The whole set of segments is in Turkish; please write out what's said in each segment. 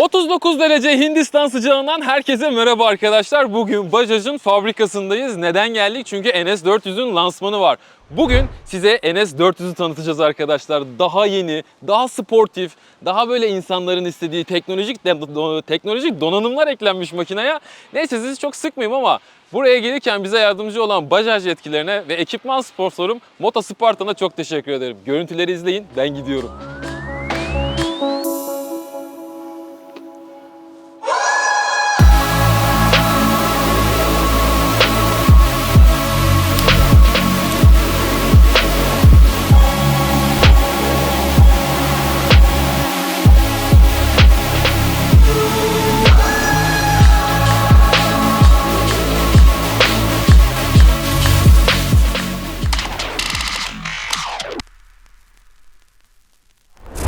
39 derece Hindistan sıcağından herkese merhaba arkadaşlar. Bugün Bajaj'ın fabrikasındayız. Neden geldik? Çünkü NS400'ün lansmanı var. Bugün size NS400'ü tanıtacağız arkadaşlar. Daha yeni, daha sportif, daha böyle insanların istediği teknolojik teknolojik donanımlar eklenmiş makineye. Neyse sizi çok sıkmayayım ama buraya gelirken bize yardımcı olan Bajaj yetkililerine ve ekipman sponsorum Moto Spartan'a çok teşekkür ederim. Görüntüleri izleyin, ben gidiyorum.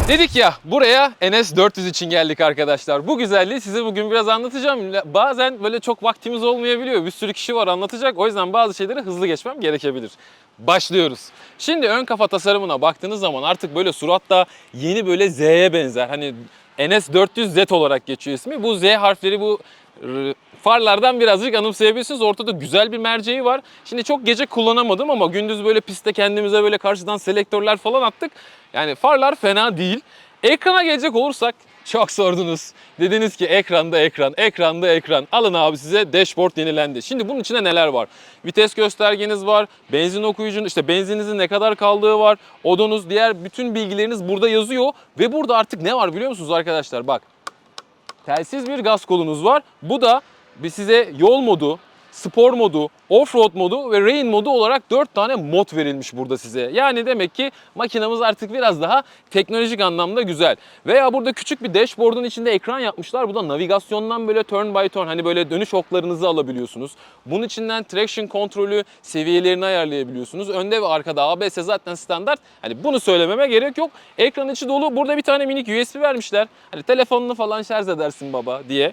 Dedik ya buraya NS400 için geldik arkadaşlar. Bu güzelliği size bugün biraz anlatacağım. Bazen böyle çok vaktimiz olmayabiliyor. Bir sürü kişi var anlatacak. O yüzden bazı şeyleri hızlı geçmem gerekebilir. Başlıyoruz. Şimdi ön kafa tasarımına baktığınız zaman artık böyle suratta yeni böyle Z'ye benzer. Hani NS400 Z olarak geçiyor ismi. Bu Z harfleri bu farlardan birazcık anımsayabilirsiniz. Ortada güzel bir merceği var. Şimdi çok gece kullanamadım ama gündüz böyle pistte kendimize böyle karşıdan selektörler falan attık. Yani farlar fena değil. Ekrana gelecek olursak çok sordunuz. Dediniz ki ekranda ekran, ekranda ekran. Alın abi size dashboard yenilendi. Şimdi bunun içinde neler var? Vites göstergeniz var, benzin okuyucunuz, işte benzininizin ne kadar kaldığı var, odunuz, diğer bütün bilgileriniz burada yazıyor. Ve burada artık ne var biliyor musunuz arkadaşlar? Bak telsiz bir gaz kolunuz var. Bu da bir size yol modu, spor modu, off-road modu ve rain modu olarak 4 tane mod verilmiş burada size. Yani demek ki makinamız artık biraz daha teknolojik anlamda güzel. Veya burada küçük bir dashboard'un içinde ekran yapmışlar. Bu da navigasyondan böyle turn by turn hani böyle dönüş oklarınızı alabiliyorsunuz. Bunun içinden traction kontrolü seviyelerini ayarlayabiliyorsunuz. Önde ve arkada ABS zaten standart. Hani bunu söylememe gerek yok. Ekran içi dolu. Burada bir tane minik USB vermişler. Hani telefonunu falan şarj edersin baba diye.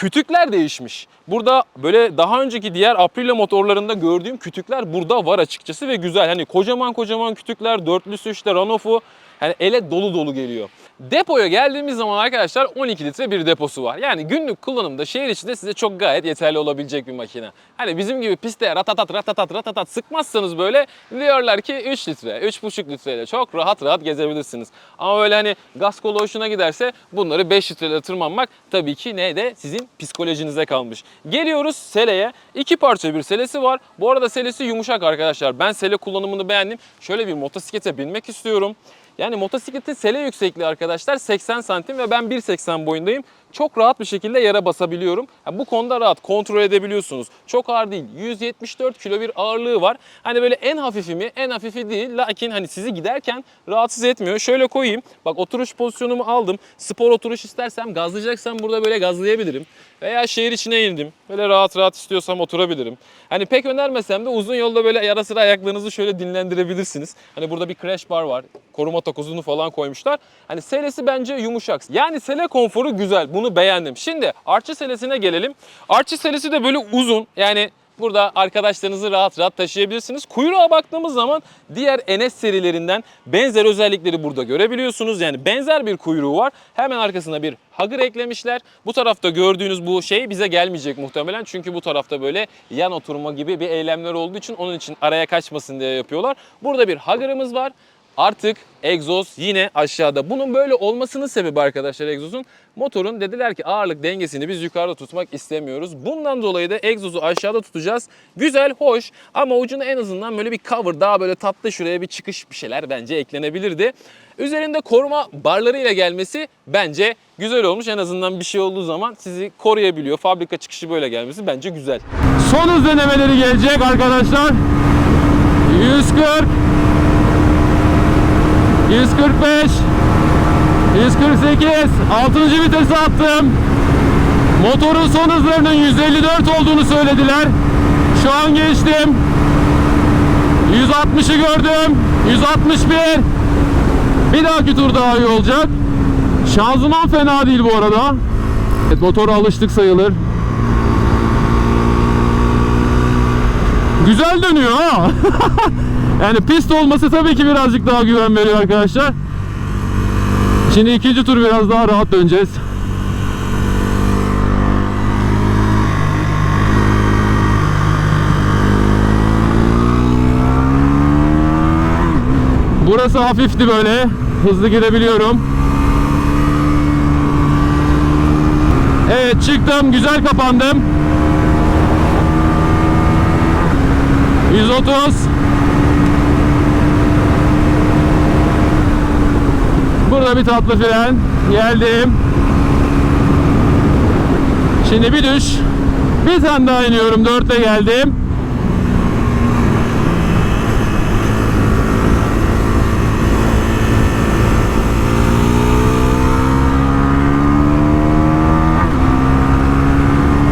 Kütükler değişmiş. Burada böyle daha önceki diğer Aprilia motorlarında gördüğüm kütükler burada var açıkçası ve güzel. Hani kocaman kocaman kütükler, dörtlüsü işte runoff'u hani ele dolu dolu geliyor. Depoya geldiğimiz zaman arkadaşlar 12 litre bir deposu var. Yani günlük kullanımda şehir içinde size çok gayet yeterli olabilecek bir makine. Hani bizim gibi pistte ratatat ratatat ratatat sıkmazsanız böyle diyorlar ki 3 litre, 3,5 litreyle çok rahat rahat gezebilirsiniz. Ama böyle hani gaz kolu hoşuna giderse bunları 5 litreyle tırmanmak tabii ki ne de sizin psikolojinize kalmış. Geliyoruz seleye. İki parça bir selesi var. Bu arada selesi yumuşak arkadaşlar. Ben sele kullanımını beğendim. Şöyle bir motosiklete binmek istiyorum. Yani motosikletin sele yüksekliği arkadaşlar 80 santim ve ben 1.80 boyundayım. Çok rahat bir şekilde yere basabiliyorum. Ha, bu konuda rahat kontrol edebiliyorsunuz. Çok ağır değil. 174 kilo bir ağırlığı var. Hani böyle en hafifi mi? En hafifi değil. Lakin hani sizi giderken rahatsız etmiyor. Şöyle koyayım. Bak oturuş pozisyonumu aldım. Spor oturuş istersem gazlayacaksam burada böyle gazlayabilirim. Veya şehir içine indim. Böyle rahat rahat istiyorsam oturabilirim. Hani pek önermesem de uzun yolda böyle ara sıra ayaklarınızı şöyle dinlendirebilirsiniz. Hani burada bir crash bar var. Koruma takozunu falan koymuşlar. Hani selesi bence yumuşak. Yani sele konforu güzel. Bunu beğendim. Şimdi artçı selesine gelelim. Artçı selesi de böyle uzun. Yani Burada arkadaşlarınızı rahat rahat taşıyabilirsiniz. Kuyruğa baktığımız zaman diğer NS serilerinden benzer özellikleri burada görebiliyorsunuz. Yani benzer bir kuyruğu var. Hemen arkasına bir hugger eklemişler. Bu tarafta gördüğünüz bu şey bize gelmeyecek muhtemelen. Çünkü bu tarafta böyle yan oturma gibi bir eylemler olduğu için onun için araya kaçmasın diye yapıyorlar. Burada bir hugger'ımız var. Artık egzoz yine aşağıda. Bunun böyle olmasının sebebi arkadaşlar egzozun motorun dediler ki ağırlık dengesini biz yukarıda tutmak istemiyoruz. Bundan dolayı da egzozu aşağıda tutacağız. Güzel, hoş ama ucuna en azından böyle bir cover daha böyle tatlı şuraya bir çıkış bir şeyler bence eklenebilirdi. Üzerinde koruma barlarıyla gelmesi bence güzel olmuş. En azından bir şey olduğu zaman sizi koruyabiliyor. Fabrika çıkışı böyle gelmesi bence güzel. Son hız denemeleri gelecek arkadaşlar. 140 145 148 6. vitese attım. Motorun son hızlarının 154 olduğunu söylediler. Şu an geçtim. 160'ı gördüm. 161. Bir dahaki tur daha iyi olacak. Şanzıman fena değil bu arada. Evet, motora alıştık sayılır. Güzel dönüyor ha. yani pist olması tabii ki birazcık daha güven veriyor arkadaşlar. Şimdi ikinci tur biraz daha rahat döneceğiz. Burası hafifti böyle. Hızlı girebiliyorum. Evet çıktım. Güzel kapandım. 130 Burada bir tatlı fren. Geldim. Şimdi bir düş. Bir tane daha iniyorum. Dörtte geldim.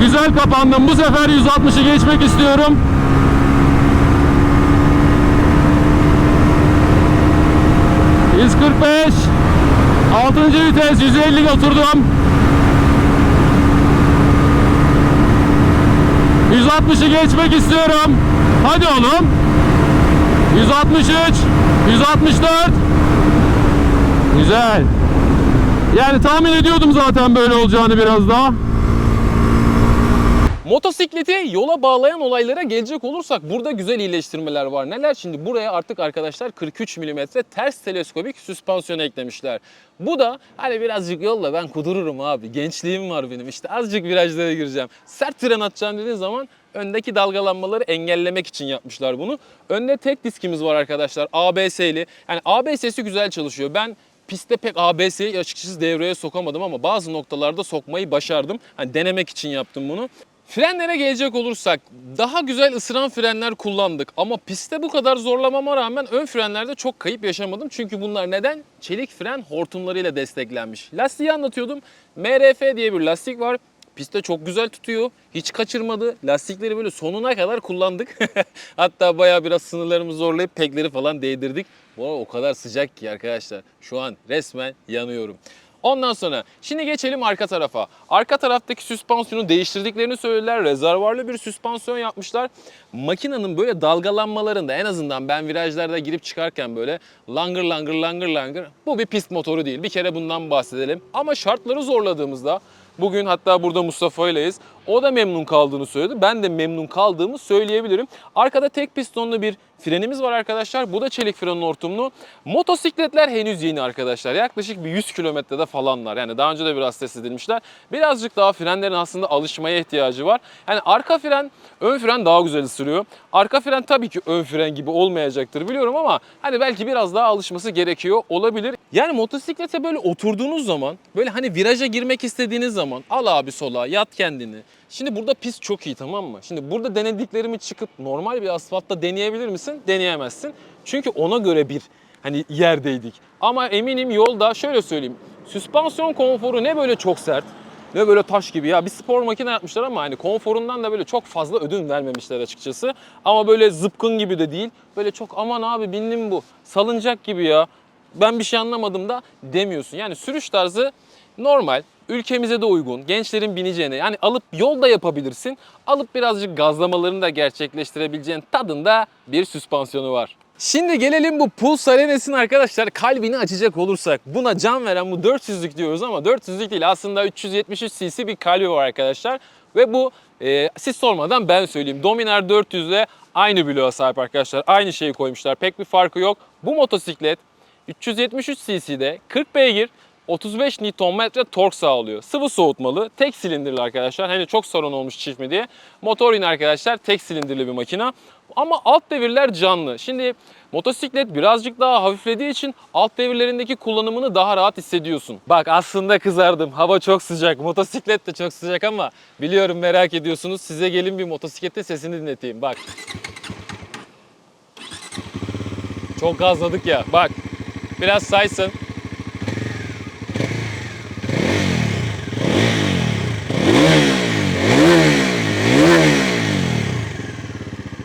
Güzel kapandım. Bu sefer 160'ı geçmek istiyorum. ...145... ...6. vites 150 oturdum. 160'ı geçmek istiyorum. Hadi oğlum. 163, 164. Güzel. Yani tahmin ediyordum zaten böyle olacağını biraz daha. Motosikleti yola bağlayan olaylara gelecek olursak burada güzel iyileştirmeler var. Neler? Şimdi buraya artık arkadaşlar 43 mm ters teleskobik süspansiyon eklemişler. Bu da hani birazcık yolla ben kudururum abi. Gençliğim var benim. İşte azıcık virajlara gireceğim. Sert fren atacağım dediğin zaman öndeki dalgalanmaları engellemek için yapmışlar bunu. Önde tek diskimiz var arkadaşlar. ABS'li. Yani ABS'si güzel çalışıyor. Ben Pistte pek ABS'yi açıkçası devreye sokamadım ama bazı noktalarda sokmayı başardım. Hani denemek için yaptım bunu. Frenlere gelecek olursak daha güzel ısıran frenler kullandık ama pistte bu kadar zorlamama rağmen ön frenlerde çok kayıp yaşamadım. Çünkü bunlar neden? Çelik fren hortumlarıyla desteklenmiş. Lastiği anlatıyordum. MRF diye bir lastik var. Pistte çok güzel tutuyor. Hiç kaçırmadı. Lastikleri böyle sonuna kadar kullandık. Hatta bayağı biraz sınırlarımızı zorlayıp pekleri falan değdirdik. Bu o kadar sıcak ki arkadaşlar. Şu an resmen yanıyorum. Ondan sonra şimdi geçelim arka tarafa. Arka taraftaki süspansiyonu değiştirdiklerini söylediler. Rezervuarlı bir süspansiyon yapmışlar. Makinenin böyle dalgalanmalarında en azından ben virajlarda girip çıkarken böyle langır langır langır langır bu bir pist motoru değil. Bir kere bundan bahsedelim. Ama şartları zorladığımızda Bugün hatta burada Mustafa ileyiz. O da memnun kaldığını söyledi. Ben de memnun kaldığımı söyleyebilirim. Arkada tek pistonlu bir frenimiz var arkadaşlar. Bu da çelik fren hortumlu. Motosikletler henüz yeni arkadaşlar. Yaklaşık bir 100 kilometrede falanlar. Yani daha önce de biraz test edilmişler. Birazcık daha frenlerin aslında alışmaya ihtiyacı var. Yani arka fren, ön fren daha güzel ısırıyor. Arka fren tabii ki ön fren gibi olmayacaktır biliyorum ama hani belki biraz daha alışması gerekiyor olabilir. Yani motosiklete böyle oturduğunuz zaman, böyle hani viraja girmek istediğiniz zaman al abi sola, yat kendini. Şimdi burada pist çok iyi tamam mı? Şimdi burada denediklerimi çıkıp normal bir asfaltta deneyebilir misin? Deneyemezsin. Çünkü ona göre bir hani yerdeydik. Ama eminim yolda şöyle söyleyeyim. Süspansiyon konforu ne böyle çok sert ne böyle taş gibi ya bir spor makine yapmışlar ama hani konforundan da böyle çok fazla ödün vermemişler açıkçası. Ama böyle zıpkın gibi de değil. Böyle çok aman abi bindim bu salıncak gibi ya ben bir şey anlamadım da demiyorsun. Yani sürüş tarzı normal, ülkemize de uygun, gençlerin bineceğine yani alıp yolda yapabilirsin. Alıp birazcık gazlamalarını da gerçekleştirebileceğin tadında bir süspansiyonu var. Şimdi gelelim bu Pulsar Enes'in arkadaşlar kalbini açacak olursak. Buna can veren bu 400'lük diyoruz ama 400'lük değil aslında 373 cc bir kalbi var arkadaşlar. Ve bu e, siz sormadan ben söyleyeyim. Dominar 400 ile aynı bloğa sahip arkadaşlar. Aynı şeyi koymuşlar. Pek bir farkı yok. Bu motosiklet 373 cc'de 40 beygir 35 Nm tork sağlıyor. Sıvı soğutmalı, tek silindirli arkadaşlar. Hani çok sorun olmuş çift mi diye. Motor yine arkadaşlar tek silindirli bir makina. Ama alt devirler canlı. Şimdi motosiklet birazcık daha hafiflediği için alt devirlerindeki kullanımını daha rahat hissediyorsun. Bak aslında kızardım. Hava çok sıcak. Motosiklet de çok sıcak ama biliyorum merak ediyorsunuz. Size gelin bir motosikletin sesini dinleteyim. Bak. Çok gazladık ya. Bak. Biraz saysın.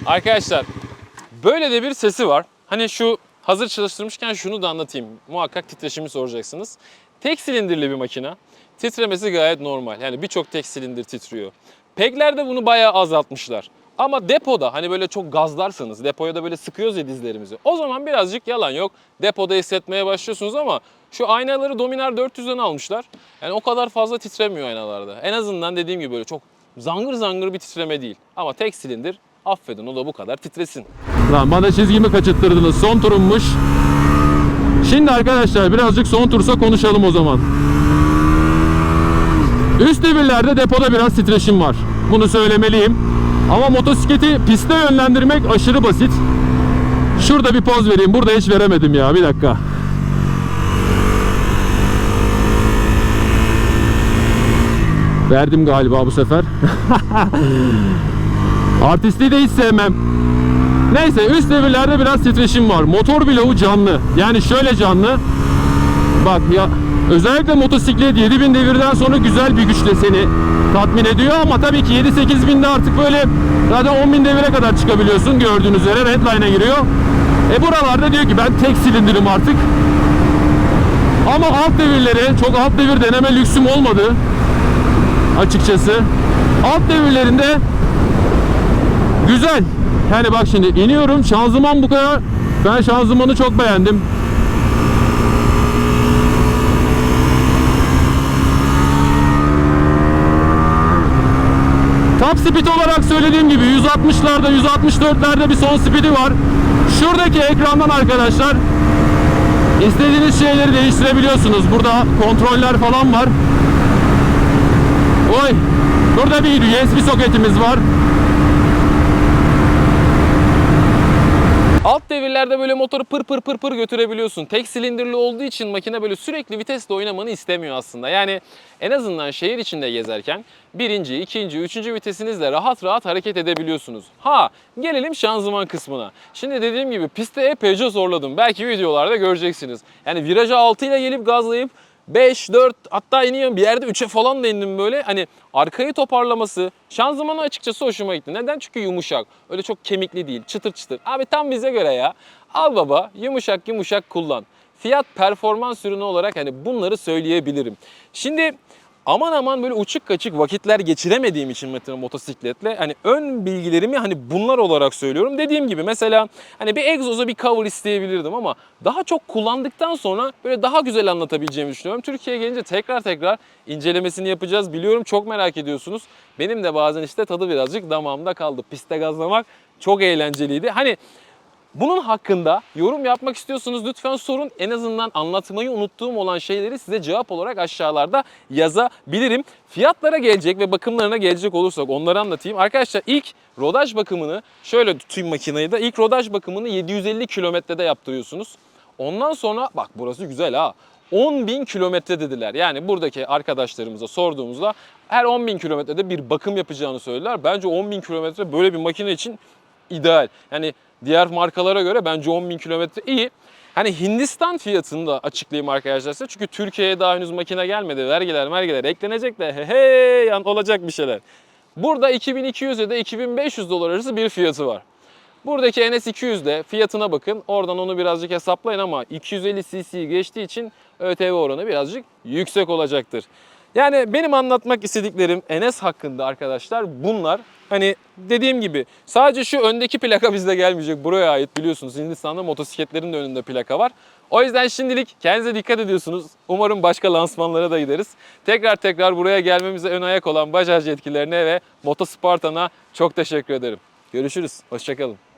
Arkadaşlar böyle de bir sesi var. Hani şu hazır çalıştırmışken şunu da anlatayım. Muhakkak titreşimi soracaksınız. Tek silindirli bir makina. Titremesi gayet normal. Yani birçok tek silindir titriyor. Peglerde bunu bayağı azaltmışlar. Ama depoda hani böyle çok gazlarsanız, depoya da böyle sıkıyoruz ya dizlerimizi. O zaman birazcık yalan yok. Depoda hissetmeye başlıyorsunuz ama şu aynaları Dominar 400'den almışlar. Yani o kadar fazla titremiyor aynalarda. En azından dediğim gibi böyle çok zangır zangır bir titreme değil. Ama tek silindir affedin o da bu kadar titresin. Lan bana çizgimi kaçırttırdınız. Son turummuş. Şimdi arkadaşlar birazcık son tursa konuşalım o zaman. Üst devirlerde depoda biraz titreşim var. Bunu söylemeliyim. Ama motosikleti piste yönlendirmek aşırı basit. Şurada bir poz vereyim. Burada hiç veremedim ya. Bir dakika. Verdim galiba bu sefer. Artistliği de hiç sevmem. Neyse üst devirlerde biraz titreşim var. Motor bloğu canlı. Yani şöyle canlı. Bak ya özellikle motosiklet 7000 devirden sonra güzel bir güçle seni tatmin ediyor ama tabii ki 7-8 binde artık böyle zaten 10 bin devire kadar çıkabiliyorsun gördüğünüz üzere redline'a giriyor. E buralarda diyor ki ben tek silindirim artık. Ama alt devirleri çok alt devir deneme lüksüm olmadı açıkçası. Alt devirlerinde güzel. Yani bak şimdi iniyorum şanzıman bu kadar. Ben şanzımanı çok beğendim. Top speed olarak söylediğim gibi 160'larda 164'lerde bir son speed'i var. Şuradaki ekrandan arkadaşlar istediğiniz şeyleri değiştirebiliyorsunuz. Burada kontroller falan var. Oy. Burada bir USB soketimiz var. Alt devirlerde böyle motoru pır pır pır pır götürebiliyorsun. Tek silindirli olduğu için makine böyle sürekli vitesle oynamanı istemiyor aslında. Yani en azından şehir içinde gezerken birinci, ikinci, üçüncü vitesinizle rahat rahat hareket edebiliyorsunuz. Ha gelelim şanzıman kısmına. Şimdi dediğim gibi pistte epeyce zorladım. Belki videolarda göreceksiniz. Yani viraja 6 ile gelip gazlayıp 5, 4 hatta iniyorum bir yerde 3'e falan da indim böyle. Hani arkayı toparlaması, şanzımanı açıkçası hoşuma gitti. Neden? Çünkü yumuşak. Öyle çok kemikli değil, çıtır çıtır. Abi tam bize göre ya. Al baba, yumuşak yumuşak kullan. Fiyat performans ürünü olarak hani bunları söyleyebilirim. Şimdi aman aman böyle uçuk kaçık vakitler geçiremediğim için motosikletle hani ön bilgilerimi hani bunlar olarak söylüyorum. Dediğim gibi mesela hani bir egzoza bir cover isteyebilirdim ama daha çok kullandıktan sonra böyle daha güzel anlatabileceğimi düşünüyorum. Türkiye'ye gelince tekrar tekrar incelemesini yapacağız. Biliyorum çok merak ediyorsunuz. Benim de bazen işte tadı birazcık damağımda kaldı. Piste gazlamak çok eğlenceliydi. Hani bunun hakkında yorum yapmak istiyorsanız lütfen sorun. En azından anlatmayı unuttuğum olan şeyleri size cevap olarak aşağılarda yazabilirim. Fiyatlara gelecek ve bakımlarına gelecek olursak onları anlatayım. Arkadaşlar ilk rodaj bakımını şöyle tutayım makineyi da ilk rodaj bakımını 750 kilometrede yaptırıyorsunuz. Ondan sonra bak burası güzel ha. 10 bin kilometre dediler. Yani buradaki arkadaşlarımıza sorduğumuzda her 10 bin kilometrede bir bakım yapacağını söylediler. Bence 10 bin kilometre böyle bir makine için ideal. Yani diğer markalara göre bence 10 bin kilometre iyi. Hani Hindistan fiyatını da açıklayayım arkadaşlar size. Çünkü Türkiye'ye daha henüz makine gelmedi. Vergiler mergiler eklenecek de he he yan olacak bir şeyler. Burada 2200 ya da 2500 dolar arası bir fiyatı var. Buradaki NS200'de fiyatına bakın. Oradan onu birazcık hesaplayın ama 250 cc geçtiği için ÖTV oranı birazcık yüksek olacaktır. Yani benim anlatmak istediklerim NS hakkında arkadaşlar bunlar. Hani dediğim gibi sadece şu öndeki plaka bizde gelmeyecek. Buraya ait biliyorsunuz Hindistan'da motosikletlerin de önünde plaka var. O yüzden şimdilik kendinize dikkat ediyorsunuz. Umarım başka lansmanlara da gideriz. Tekrar tekrar buraya gelmemize ön ayak olan Bajaj yetkililerine ve Motospartan'a çok teşekkür ederim. Görüşürüz. Hoşçakalın.